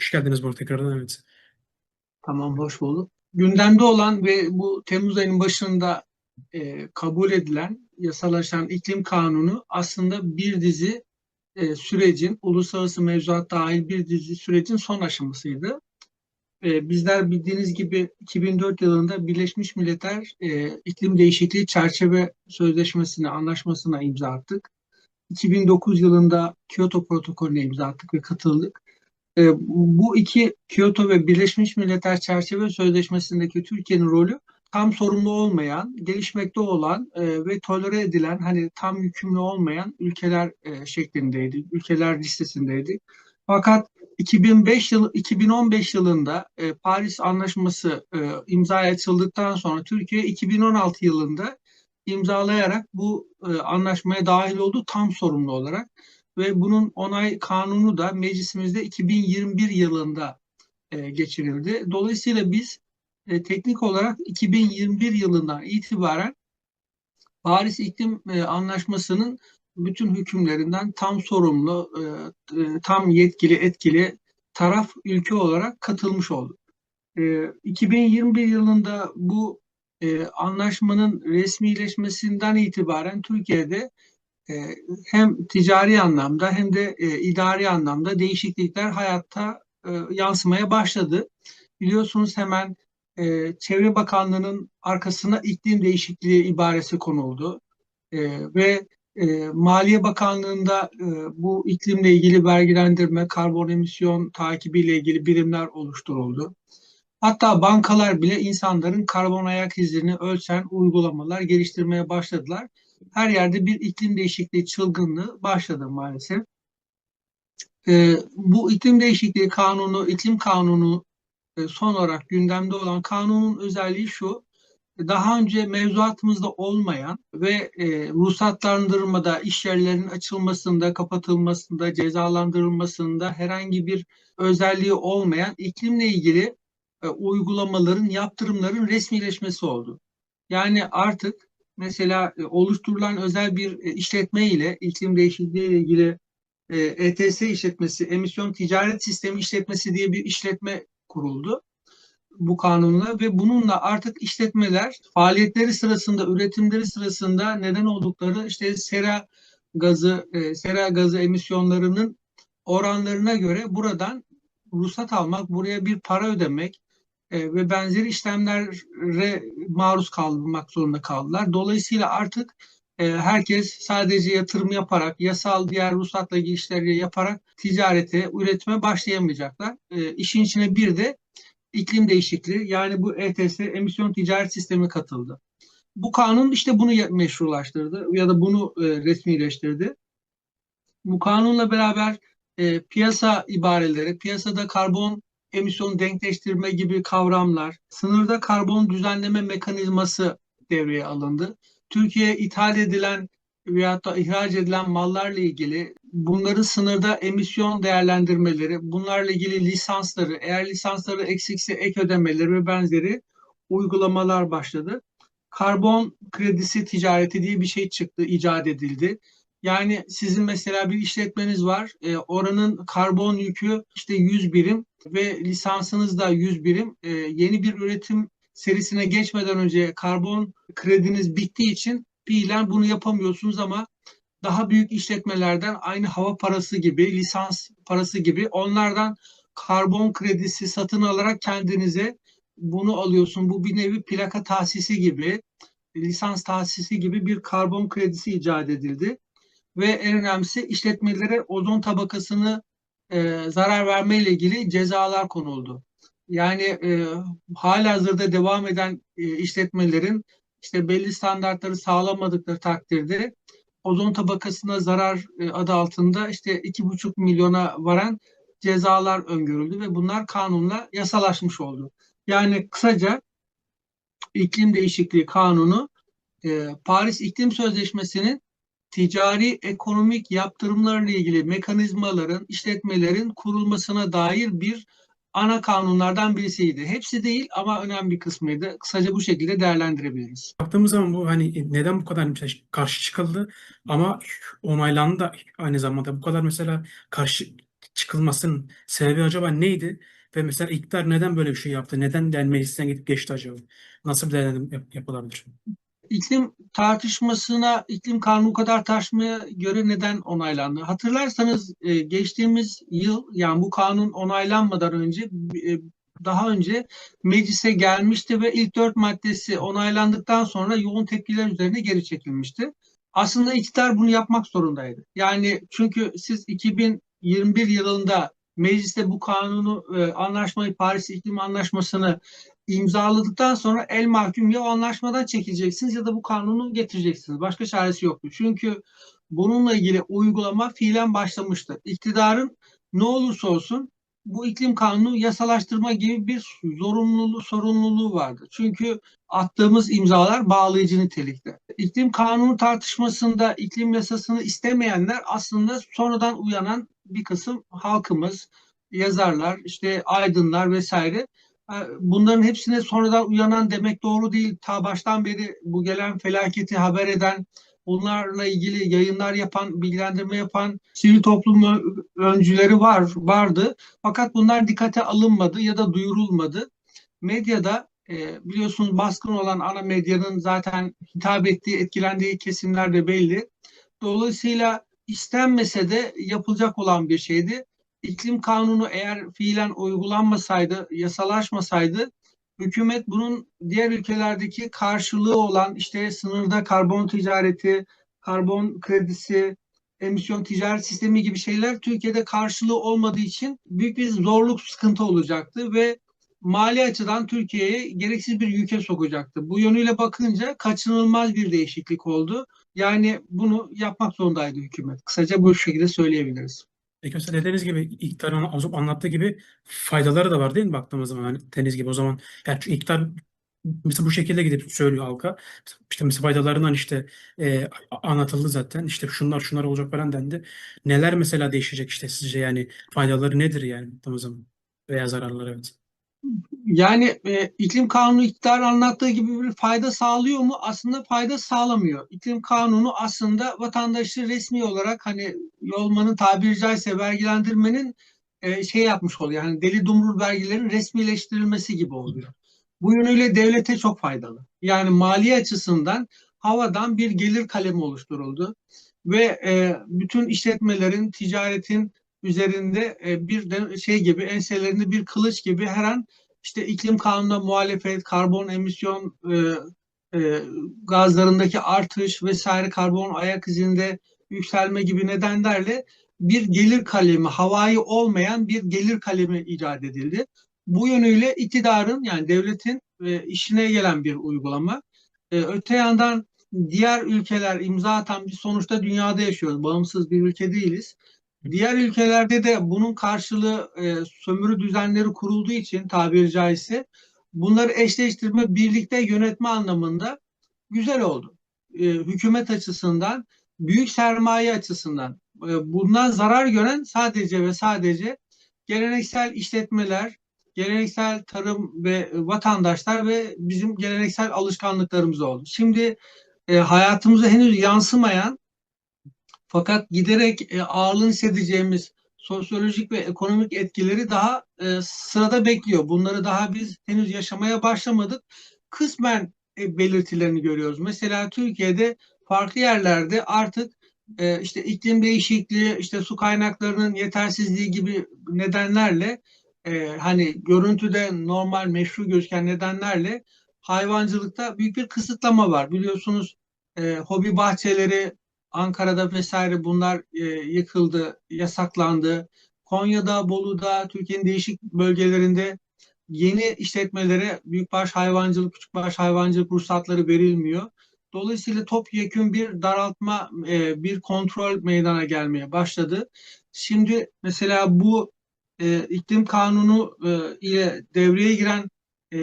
Hoş geldiniz burada tekrardan evet. Tamam, hoş bulduk. Gündemde olan ve bu Temmuz ayının başında e, kabul edilen, yasalaşan iklim kanunu aslında bir dizi e, sürecin, uluslararası mevzuat dahil bir dizi sürecin son aşamasıydı. E, bizler bildiğiniz gibi 2004 yılında Birleşmiş Milletler e, iklim değişikliği çerçeve sözleşmesine, anlaşmasına imza attık. 2009 yılında Kyoto protokolüne imza attık ve katıldık. E, bu iki Kyoto ve Birleşmiş Milletler Çerçeve Sözleşmesi'ndeki Türkiye'nin rolü tam sorumlu olmayan, gelişmekte olan e, ve tolere edilen, hani tam yükümlü olmayan ülkeler e, şeklindeydi, ülkeler listesindeydi. Fakat 2005 yıl 2015 yılında e, Paris Anlaşması e, imzaya açıldıktan sonra Türkiye 2016 yılında imzalayarak bu e, anlaşmaya dahil oldu tam sorumlu olarak ve bunun onay kanunu da meclisimizde 2021 yılında e, geçirildi. Dolayısıyla biz e, teknik olarak 2021 yılından itibaren Paris İklim e, Anlaşması'nın bütün hükümlerinden tam sorumlu, e, e, tam yetkili, etkili taraf ülke olarak katılmış olduk. E, 2021 yılında bu e, anlaşmanın resmileşmesinden itibaren Türkiye'de hem ticari anlamda hem de e, idari anlamda değişiklikler hayatta e, yansımaya başladı. Biliyorsunuz hemen e, Çevre Bakanlığı'nın arkasına iklim değişikliği ibaresi konuldu. E, ve e, Maliye Bakanlığı'nda e, bu iklimle ilgili vergilendirme, karbon emisyon takibiyle ilgili birimler oluşturuldu. Hatta bankalar bile insanların karbon ayak izlerini ölçen uygulamalar geliştirmeye başladılar. Her yerde bir iklim değişikliği çılgınlığı başladı maalesef. E, bu iklim değişikliği kanunu, iklim kanunu e, son olarak gündemde olan kanunun özelliği şu. Daha önce mevzuatımızda olmayan ve e, ruhsatlandırmada, iş yerlerinin açılmasında, kapatılmasında, cezalandırılmasında herhangi bir özelliği olmayan iklimle ilgili e, uygulamaların, yaptırımların resmileşmesi oldu. Yani artık mesela e, oluşturulan özel bir e, işletme ile iklim değişikliği ile ilgili e, ETS işletmesi, emisyon ticaret sistemi işletmesi diye bir işletme kuruldu bu kanunla ve bununla artık işletmeler faaliyetleri sırasında, üretimleri sırasında neden oldukları işte sera gazı, e, sera gazı emisyonlarının oranlarına göre buradan ruhsat almak, buraya bir para ödemek e, ve benzeri işlemlere maruz kalmak zorunda kaldılar. Dolayısıyla artık e, herkes sadece yatırım yaparak, yasal diğer ruhsatla ilgili işleri yaparak ticarete, üretime başlayamayacaklar. E, işin içine bir de iklim değişikliği yani bu ETS emisyon ticaret sistemi katıldı. Bu kanun işte bunu meşrulaştırdı ya da bunu e, resmileştirdi. Bu kanunla beraber e, piyasa ibareleri, piyasada karbon emisyon denkleştirme gibi kavramlar, sınırda karbon düzenleme mekanizması devreye alındı. Türkiye'ye ithal edilen veyahut da ihraç edilen mallarla ilgili bunların sınırda emisyon değerlendirmeleri, bunlarla ilgili lisansları, eğer lisansları eksikse ek ödemeleri ve benzeri uygulamalar başladı. Karbon kredisi ticareti diye bir şey çıktı, icat edildi. Yani sizin mesela bir işletmeniz var, e, oranın karbon yükü işte 100 birim ve lisansınız da 100 birim. E, yeni bir üretim serisine geçmeden önce karbon krediniz bittiği için fiilen bunu yapamıyorsunuz ama daha büyük işletmelerden aynı hava parası gibi, lisans parası gibi onlardan karbon kredisi satın alarak kendinize bunu alıyorsun. Bu bir nevi plaka tahsisi gibi, lisans tahsisi gibi bir karbon kredisi icat edildi. Ve en önemlisi işletmelere ozon tabakasını e, zarar verme ile ilgili cezalar konuldu. Yani e, hala hazırda devam eden e, işletmelerin işte belli standartları sağlamadıkları takdirde ozon tabakasına zarar e, adı altında işte iki buçuk milyona varan cezalar öngörüldü ve bunlar kanunla yasalaşmış oldu. Yani kısaca iklim değişikliği kanunu e, Paris İklim Sözleşmesi'nin ticari ekonomik yaptırımlarla ilgili mekanizmaların, işletmelerin kurulmasına dair bir ana kanunlardan birisiydi. Hepsi değil ama önemli bir kısmıydı. Kısaca bu şekilde değerlendirebiliriz. Baktığımız zaman bu hani neden bu kadar karşı çıkıldı ama onaylandı da aynı zamanda bu kadar mesela karşı çıkılmasının sebebi acaba neydi? Ve mesela iktidar neden böyle bir şey yaptı? Neden yani meclisten gidip geçti acaba? Nasıl bir değerlendirme yap- yapılabilir? İklim tartışmasına, iklim kanunu kadar tartışmaya göre neden onaylandı? Hatırlarsanız e, geçtiğimiz yıl yani bu kanun onaylanmadan önce e, daha önce meclise gelmişti ve ilk dört maddesi onaylandıktan sonra yoğun tepkiler üzerine geri çekilmişti. Aslında iktidar bunu yapmak zorundaydı. Yani çünkü siz 2021 yılında mecliste bu kanunu, e, anlaşmayı, Paris İklim Anlaşması'nı imzaladıktan sonra el mahkum ya anlaşmadan çekileceksiniz ya da bu kanunu getireceksiniz. Başka çaresi yoktu. Çünkü bununla ilgili uygulama fiilen başlamıştı. İktidarın ne olursa olsun bu iklim kanunu yasalaştırma gibi bir zorunluluğu, sorumluluğu vardı. Çünkü attığımız imzalar bağlayıcı nitelikte. İklim kanunu tartışmasında iklim yasasını istemeyenler aslında sonradan uyanan bir kısım halkımız, yazarlar, işte aydınlar vesaire. Bunların hepsine sonradan uyanan demek doğru değil. Ta baştan beri bu gelen felaketi haber eden, bunlarla ilgili yayınlar yapan, bilgilendirme yapan sivil toplum öncüleri var, vardı. Fakat bunlar dikkate alınmadı ya da duyurulmadı. Medyada e, biliyorsunuz baskın olan ana medyanın zaten hitap ettiği, etkilendiği kesimler de belli. Dolayısıyla istenmese de yapılacak olan bir şeydi. İklim kanunu eğer fiilen uygulanmasaydı, yasalaşmasaydı hükümet bunun diğer ülkelerdeki karşılığı olan işte sınırda karbon ticareti, karbon kredisi, emisyon ticaret sistemi gibi şeyler Türkiye'de karşılığı olmadığı için büyük bir zorluk, sıkıntı olacaktı ve mali açıdan Türkiye'ye gereksiz bir yüke sokacaktı. Bu yönüyle bakınca kaçınılmaz bir değişiklik oldu. Yani bunu yapmak zorundaydı hükümet. Kısaca bu şekilde söyleyebiliriz. Peki mesela dediğiniz gibi iktidarın az- anlattığı gibi faydaları da var değil mi baktığımız zaman? Hani dediğiniz gibi o zaman yani çünkü iktidar mesela bu şekilde gidip söylüyor halka. İşte mesela faydalarından işte e, anlatıldı zaten. İşte şunlar şunlar olacak falan dendi. Neler mesela değişecek işte sizce? Yani faydaları nedir yani baktığımız zaman? Veya zararları evet. Yani e, iklim kanunu iktidar anlattığı gibi bir fayda sağlıyor mu? Aslında fayda sağlamıyor. İklim kanunu aslında vatandaşı resmi olarak hani Yolman'ın tabiri caizse vergilendirmenin e, şey yapmış oluyor. Yani deli dumrul vergilerin resmileştirilmesi gibi oluyor. Bu yönüyle devlete çok faydalı. Yani mali açısından havadan bir gelir kalemi oluşturuldu ve e, bütün işletmelerin, ticaretin üzerinde e, bir de şey gibi enselerinde bir kılıç gibi her an işte iklim kanununa muhalefet, karbon emisyon e, e, gazlarındaki artış vesaire karbon ayak izinde yükselme gibi nedenlerle bir gelir kalemi, havai olmayan bir gelir kalemi icat edildi. Bu yönüyle iktidarın yani devletin e, işine gelen bir uygulama. E, öte yandan diğer ülkeler imza atan bir sonuçta dünyada yaşıyoruz. Bağımsız bir ülke değiliz. Diğer ülkelerde de bunun karşılığı e, sömürü düzenleri kurulduğu için tabiri caizse bunları eşleştirme, birlikte yönetme anlamında güzel oldu. E, hükümet açısından, büyük sermaye açısından e, bundan zarar gören sadece ve sadece geleneksel işletmeler, geleneksel tarım ve vatandaşlar ve bizim geleneksel alışkanlıklarımız oldu. Şimdi e, hayatımıza henüz yansımayan fakat giderek e, ağırlığını hissedeceğimiz sosyolojik ve ekonomik etkileri daha e, sırada bekliyor. Bunları daha biz henüz yaşamaya başlamadık. Kısmen e, belirtilerini görüyoruz. Mesela Türkiye'de farklı yerlerde artık e, işte iklim değişikliği, işte su kaynaklarının yetersizliği gibi nedenlerle hani görüntüde normal meşru gözüken nedenlerle hayvancılıkta büyük bir kısıtlama var. Biliyorsunuz e, hobi bahçeleri Ankara'da vesaire bunlar e, yıkıldı, yasaklandı. Konya'da, Bolu'da, Türkiye'nin değişik bölgelerinde yeni işletmelere büyükbaş hayvancılık, küçükbaş hayvancılık ruhsatları verilmiyor. Dolayısıyla topyekün bir daraltma, e, bir kontrol meydana gelmeye başladı. Şimdi mesela bu e, iklim kanunu e, ile devreye giren e,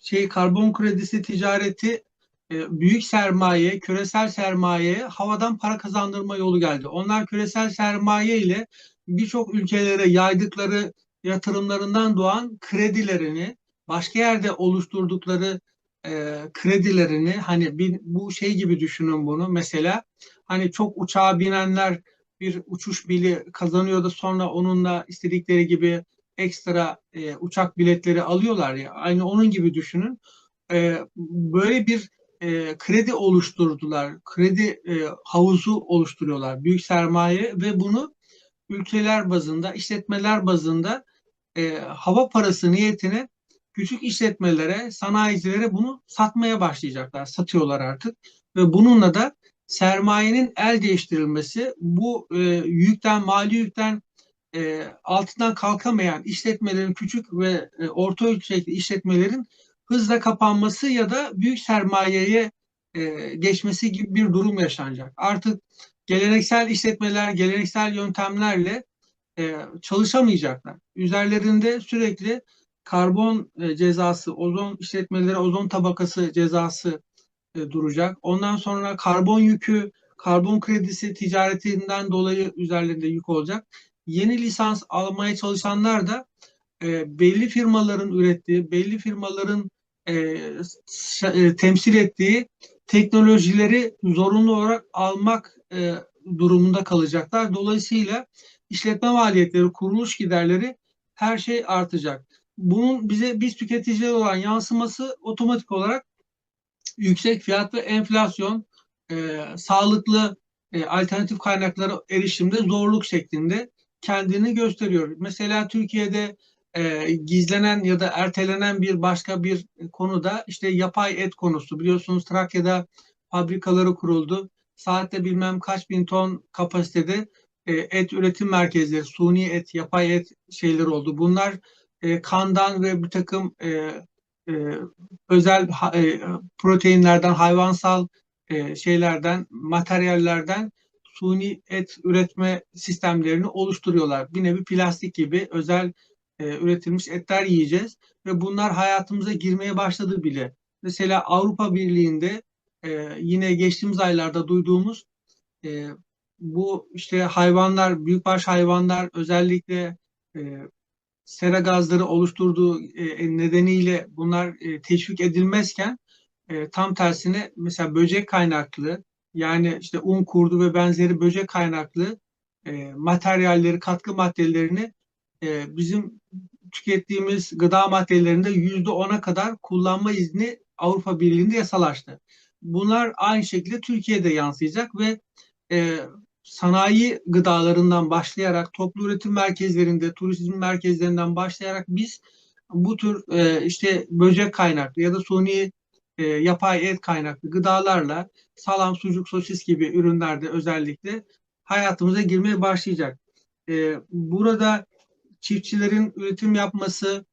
şey karbon kredisi ticareti büyük sermaye, küresel sermaye havadan para kazandırma yolu geldi. Onlar küresel sermaye ile birçok ülkelere yaydıkları yatırımlarından doğan kredilerini başka yerde oluşturdukları e, kredilerini hani bir, bu şey gibi düşünün bunu mesela hani çok uçağa binenler bir uçuş bili kazanıyor da sonra onunla istedikleri gibi ekstra e, uçak biletleri alıyorlar ya. Aynı onun gibi düşünün. E, böyle bir e, kredi oluşturdular. Kredi e, havuzu oluşturuyorlar. Büyük sermaye ve bunu ülkeler bazında, işletmeler bazında e, hava parası niyetine küçük işletmelere, sanayicilere bunu satmaya başlayacaklar. Satıyorlar artık. Ve bununla da sermayenin el değiştirilmesi, bu e, yükten, mali yükten e, altından kalkamayan işletmelerin, küçük ve e, orta ölçekli işletmelerin hızla kapanması ya da büyük sermayeye e, geçmesi gibi bir durum yaşanacak. Artık geleneksel işletmeler, geleneksel yöntemlerle e, çalışamayacaklar. Üzerlerinde sürekli karbon e, cezası, ozon işletmelere ozon tabakası cezası e, duracak. Ondan sonra karbon yükü, karbon kredisi ticaretinden dolayı üzerlerinde yük olacak. Yeni lisans almaya çalışanlar da e, belli firmaların ürettiği, belli firmaların e, temsil ettiği teknolojileri zorunlu olarak almak e, durumunda kalacaklar. Dolayısıyla işletme maliyetleri, kuruluş giderleri her şey artacak. Bunun bize biz tüketiciler olan yansıması otomatik olarak yüksek fiyat ve enflasyon, e, sağlıklı e, alternatif kaynaklara erişimde zorluk şeklinde kendini gösteriyor. Mesela Türkiye'de e, gizlenen ya da ertelenen bir başka bir konu da işte yapay et konusu. Biliyorsunuz Trakya'da fabrikaları kuruldu. Saatte bilmem kaç bin ton kapasitede e, et üretim merkezleri, suni et, yapay et şeyler oldu. Bunlar e, kandan ve bir takım e, e, özel e, proteinlerden, hayvansal e, şeylerden, materyallerden suni et üretme sistemlerini oluşturuyorlar. Bir nevi plastik gibi özel e, üretilmiş etler yiyeceğiz ve bunlar hayatımıza girmeye başladı bile. Mesela Avrupa Birliği'nde e, yine geçtiğimiz aylarda duyduğumuz e, bu işte hayvanlar, büyükbaş hayvanlar özellikle e, sera gazları oluşturduğu e, nedeniyle bunlar e, teşvik edilmezken e, tam tersine mesela böcek kaynaklı yani işte un kurdu ve benzeri böcek kaynaklı e, materyalleri, katkı maddelerini e, bizim tükettiğimiz gıda maddelerinde yüzde ona kadar kullanma izni Avrupa Birliği'nde yasalaştı. Bunlar aynı şekilde Türkiye'de yansıyacak ve e, sanayi gıdalarından başlayarak toplu üretim merkezlerinde, turizm merkezlerinden başlayarak biz bu tür e, işte böcek kaynaklı ya da suni e, yapay et kaynaklı gıdalarla salam, sucuk, sosis gibi ürünlerde özellikle hayatımıza girmeye başlayacak. E, burada çiftçilerin üretim yapması,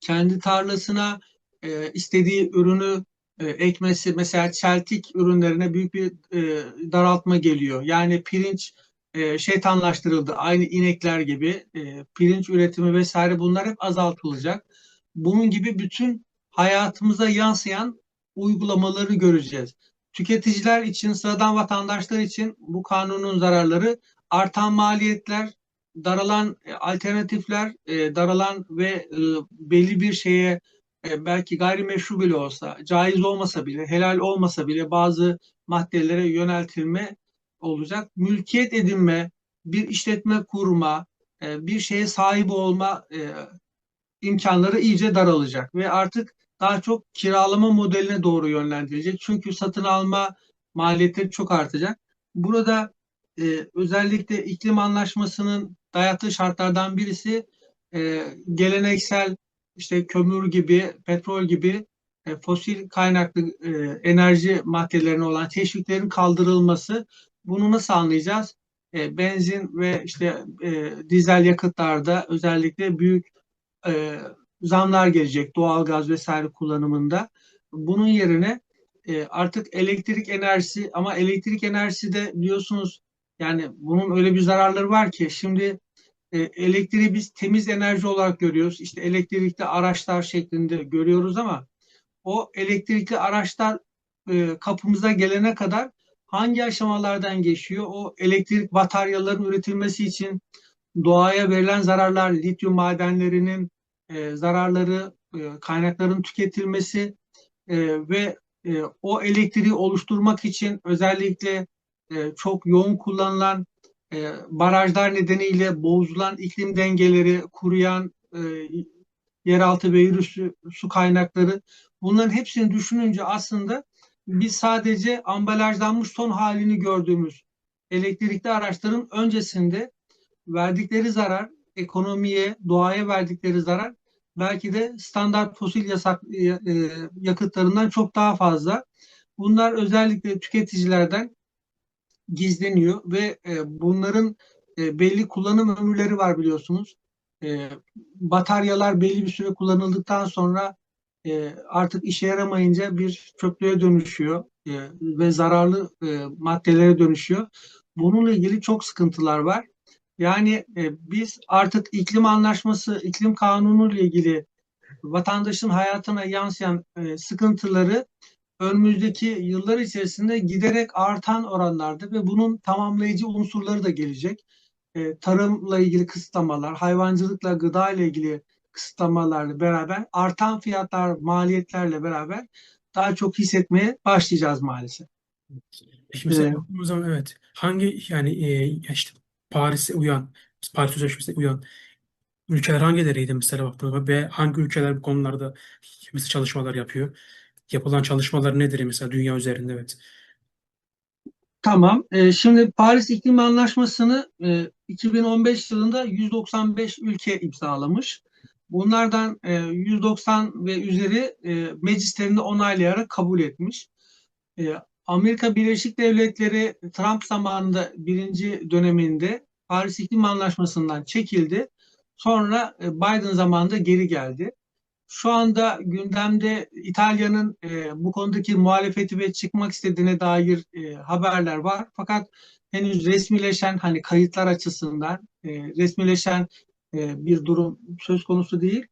kendi tarlasına e, istediği ürünü e, ekmesi, mesela çeltik ürünlerine büyük bir e, daraltma geliyor. Yani pirinç e, şeytanlaştırıldı. Aynı inekler gibi e, pirinç üretimi vesaire bunlar hep azaltılacak. Bunun gibi bütün hayatımıza yansıyan uygulamaları göreceğiz. Tüketiciler için, sıradan vatandaşlar için bu kanunun zararları artan maliyetler, daralan e, alternatifler, e, daralan ve e, belli bir şeye belki gayrimeşru bile olsa, caiz olmasa bile, helal olmasa bile bazı maddelere yöneltilme olacak. Mülkiyet edinme, bir işletme kurma, bir şeye sahip olma imkanları iyice daralacak ve artık daha çok kiralama modeline doğru yönlendirecek. Çünkü satın alma maliyetleri çok artacak. Burada e, özellikle iklim anlaşmasının dayattığı şartlardan birisi e, geleneksel işte kömür gibi, petrol gibi e, fosil kaynaklı e, enerji maddelerine olan teşviklerin kaldırılması. Bunu nasıl anlayacağız? E, benzin ve işte e, dizel yakıtlarda özellikle büyük e, zamlar gelecek doğalgaz vesaire kullanımında. Bunun yerine e, artık elektrik enerjisi ama elektrik enerjisi de biliyorsunuz yani bunun öyle bir zararları var ki şimdi e, elektriği biz temiz enerji olarak görüyoruz. İşte elektrikli araçlar şeklinde görüyoruz ama o elektrikli araçlar e, kapımıza gelene kadar hangi aşamalardan geçiyor? O elektrik bataryaların üretilmesi için doğaya verilen zararlar, lityum madenlerinin e, zararları, e, kaynakların tüketilmesi e, ve e, o elektriği oluşturmak için özellikle e, çok yoğun kullanılan e, barajlar nedeniyle bozulan iklim dengeleri, kuruyan e, yeraltı ve yürüsü su kaynakları bunların hepsini düşününce aslında biz sadece ambalajlanmış son halini gördüğümüz elektrikli araçların öncesinde verdikleri zarar, ekonomiye, doğaya verdikleri zarar belki de standart fosil yasak, e, yakıtlarından çok daha fazla. Bunlar özellikle tüketicilerden gizleniyor ve e, bunların e, belli kullanım ömürleri var biliyorsunuz. E, bataryalar belli bir süre kullanıldıktan sonra e, artık işe yaramayınca bir çöplüğe dönüşüyor e, ve zararlı e, maddelere dönüşüyor. Bununla ilgili çok sıkıntılar var. Yani e, biz artık iklim anlaşması, iklim kanunu ile ilgili vatandaşın hayatına yansıyan e, sıkıntıları önümüzdeki yıllar içerisinde giderek artan oranlarda ve bunun tamamlayıcı unsurları da gelecek. E, tarımla ilgili kısıtlamalar, hayvancılıkla, gıda ile ilgili kısıtlamalarla beraber artan fiyatlar, maliyetlerle beraber daha çok hissetmeye başlayacağız maalesef. Peki mesela Ee, baktığımız zaman evet hangi yani e, işte Paris'e uyan, Paris Sözleşmesi'ne uyan ülkeler hangileriydi mesela baktığımızda ve hangi ülkeler bu konularda mesela çalışmalar yapıyor? Yapılan çalışmalar nedir mesela dünya üzerinde evet. Tamam. Ee, şimdi Paris İklim Anlaşması'nı e, 2015 yılında 195 ülke imzalamış. Bunlardan e, 190 ve üzeri e, meclislerinde onaylayarak kabul etmiş. E, Amerika Birleşik Devletleri Trump zamanında birinci döneminde Paris İklim Anlaşması'ndan çekildi. Sonra e, Biden zamanında geri geldi. Şu anda gündemde İtalya'nın e, bu konudaki muhalefeti ve çıkmak istediğine dair e, haberler var. Fakat henüz resmileşen hani kayıtlar açısından e, resmileşen e, bir durum söz konusu değil.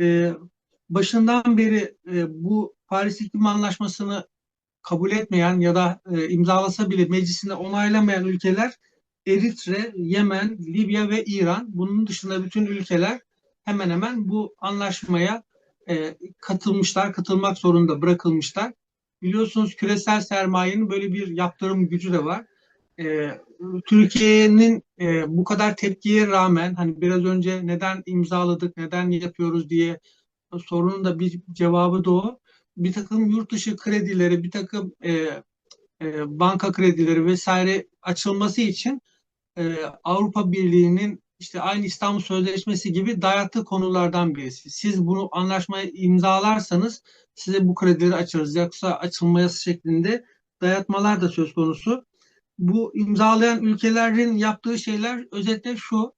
E, başından beri e, bu Paris İklim Anlaşması'nı kabul etmeyen ya da e, imzalasa bile meclisinde onaylamayan ülkeler Eritre, Yemen, Libya ve İran. Bunun dışında bütün ülkeler hemen hemen bu anlaşmaya e, katılmışlar, katılmak zorunda bırakılmışlar. Biliyorsunuz küresel sermayenin böyle bir yaptırım gücü de var. E, Türkiye'nin e, bu kadar tepkiye rağmen hani biraz önce neden imzaladık, neden yapıyoruz diye sorunun da bir cevabı da o. Bir takım yurt dışı kredileri, bir takım e, e, banka kredileri vesaire açılması için e, Avrupa Birliği'nin işte aynı İstanbul Sözleşmesi gibi dayattığı konulardan birisi. Siz bunu anlaşmayı imzalarsanız size bu kredileri açarız. Yoksa açılmayası şeklinde dayatmalar da söz konusu. Bu imzalayan ülkelerin yaptığı şeyler özetle şu.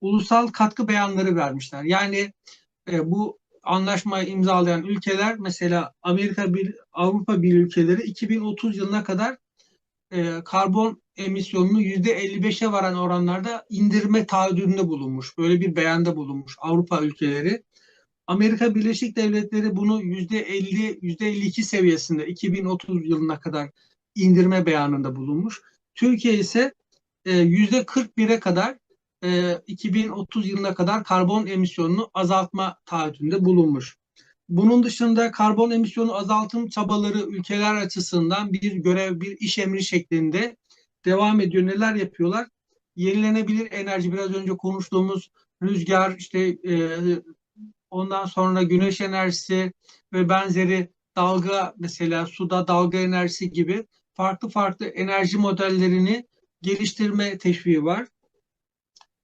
Ulusal katkı beyanları vermişler. Yani e, bu anlaşmayı imzalayan ülkeler mesela Amerika bir Avrupa bir ülkeleri 2030 yılına kadar e, karbon emisyonunu %55'e varan oranlarda indirme taahhüdünde bulunmuş. Böyle bir beyanda bulunmuş Avrupa ülkeleri. Amerika Birleşik Devletleri bunu %50, %52 seviyesinde 2030 yılına kadar indirme beyanında bulunmuş. Türkiye ise e, %41'e kadar e, 2030 yılına kadar karbon emisyonunu azaltma taahhüdünde bulunmuş. Bunun dışında karbon emisyonu azaltım çabaları ülkeler açısından bir görev, bir iş emri şeklinde devam ediyor. Neler yapıyorlar? Yenilenebilir enerji biraz önce konuştuğumuz rüzgar, işte e, ondan sonra güneş enerjisi ve benzeri dalga mesela suda dalga enerjisi gibi farklı farklı enerji modellerini geliştirme teşviği var.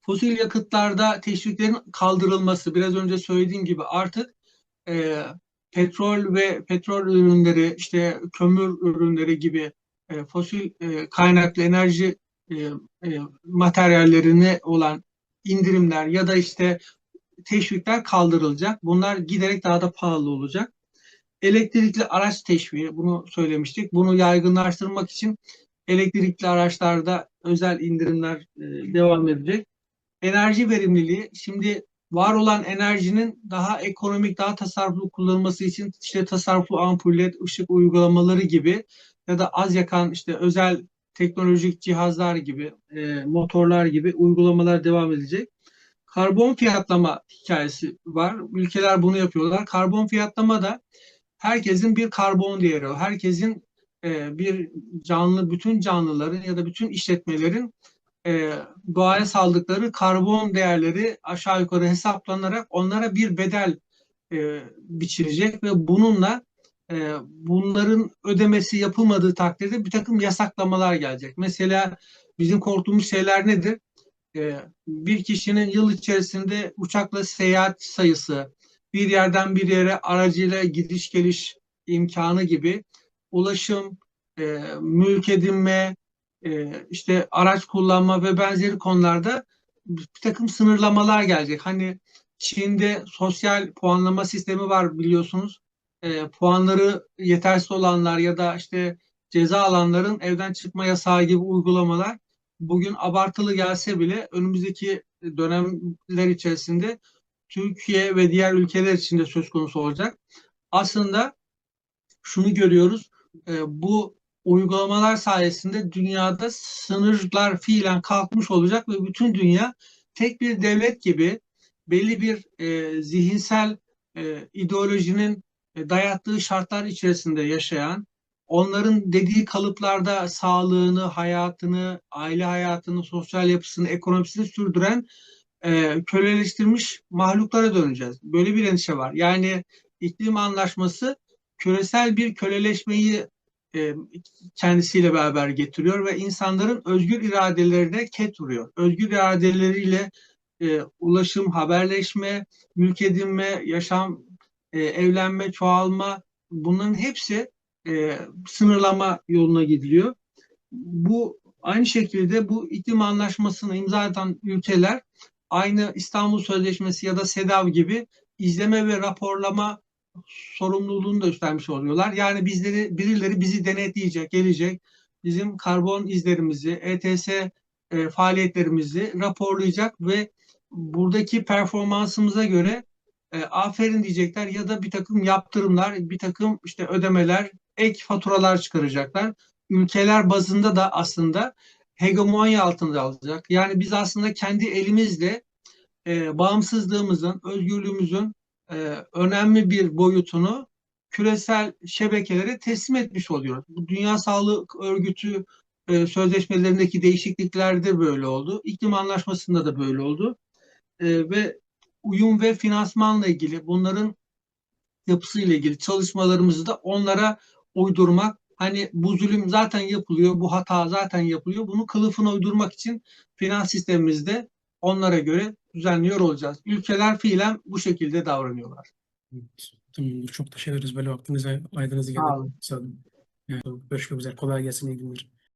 Fosil yakıtlarda teşviklerin kaldırılması biraz önce söylediğim gibi artık e, petrol ve petrol ürünleri işte kömür ürünleri gibi e, fosil e, kaynaklı enerji e, e, materyallerine olan indirimler ya da işte teşvikler kaldırılacak. Bunlar giderek daha da pahalı olacak. Elektrikli araç teşviği bunu söylemiştik. Bunu yaygınlaştırmak için elektrikli araçlarda özel indirimler e, devam edecek. Enerji verimliliği şimdi var olan enerjinin daha ekonomik, daha tasarruflu kullanılması için işte tasarruflu ampuller, ışık uygulamaları gibi ya da az yakan işte özel teknolojik cihazlar gibi, e, motorlar gibi uygulamalar devam edecek. Karbon fiyatlama hikayesi var. Ülkeler bunu yapıyorlar. Karbon fiyatlama da herkesin bir karbon değeri, herkesin e, bir canlı, bütün canlıların ya da bütün işletmelerin e, doğaya saldıkları karbon değerleri aşağı yukarı hesaplanarak onlara bir bedel e, biçilecek ve bununla e, bunların ödemesi yapılmadığı takdirde bir takım yasaklamalar gelecek. Mesela bizim korktuğumuz şeyler nedir? E, bir kişinin yıl içerisinde uçakla seyahat sayısı, bir yerden bir yere aracıyla gidiş geliş imkanı gibi ulaşım, e, mülk edinme, e, işte araç kullanma ve benzeri konularda bir takım sınırlamalar gelecek. Hani Çin'de sosyal puanlama sistemi var biliyorsunuz. E, puanları yetersiz olanlar ya da işte ceza alanların evden çıkma yasağı gibi uygulamalar bugün abartılı gelse bile önümüzdeki dönemler içerisinde Türkiye ve diğer ülkeler için de söz konusu olacak. Aslında şunu görüyoruz. E, bu uygulamalar sayesinde dünyada sınırlar fiilen kalkmış olacak ve bütün dünya tek bir devlet gibi belli bir e, zihinsel e, ideolojinin e, dayattığı şartlar içerisinde yaşayan, onların dediği kalıplarda sağlığını, hayatını, aile hayatını, sosyal yapısını, ekonomisini sürdüren e, köleleştirmiş mahluklara döneceğiz. Böyle bir endişe var. Yani iklim anlaşması küresel bir köleleşmeyi e, kendisiyle beraber getiriyor ve insanların özgür iradelerine ket vuruyor. Özgür iradeleriyle e, ulaşım, haberleşme, mülk edinme, yaşam, e, evlenme, çoğalma bunların hepsi e, sınırlama yoluna gidiliyor. Bu aynı şekilde bu iklim anlaşmasını imza eden ülkeler aynı İstanbul Sözleşmesi ya da SEDAV gibi izleme ve raporlama sorumluluğunu da üstlenmiş oluyorlar. Yani bizleri birileri bizi denetleyecek, gelecek, bizim karbon izlerimizi, ETS e, faaliyetlerimizi raporlayacak ve buradaki performansımıza göre e, aferin diyecekler ya da bir takım yaptırımlar, bir takım işte ödemeler, ek faturalar çıkaracaklar. Ülkeler bazında da aslında hegemonya altında alacak. Yani biz aslında kendi elimizle e, bağımsızlığımızın, özgürlüğümüzün e, önemli bir boyutunu küresel şebekelere teslim etmiş oluyoruz. Bu Dünya Sağlık Örgütü e, sözleşmelerindeki değişikliklerde böyle oldu. İklim Anlaşması'nda da böyle oldu. E, ve uyum ve finansmanla ilgili bunların yapısıyla ilgili çalışmalarımızı da onlara uydurmak hani bu zulüm zaten yapılıyor, bu hata zaten yapılıyor. Bunu kılıfına uydurmak için finans sistemimizde onlara göre düzenliyor olacağız. Ülkeler fiilen bu şekilde davranıyorlar. Evet, Tamamdır. Çok teşekkür ederiz. Böyle vaktinizi aydınızı geldi. Sağ olun. Yani, görüşmek üzere. Kolay gelsin. İyi günler.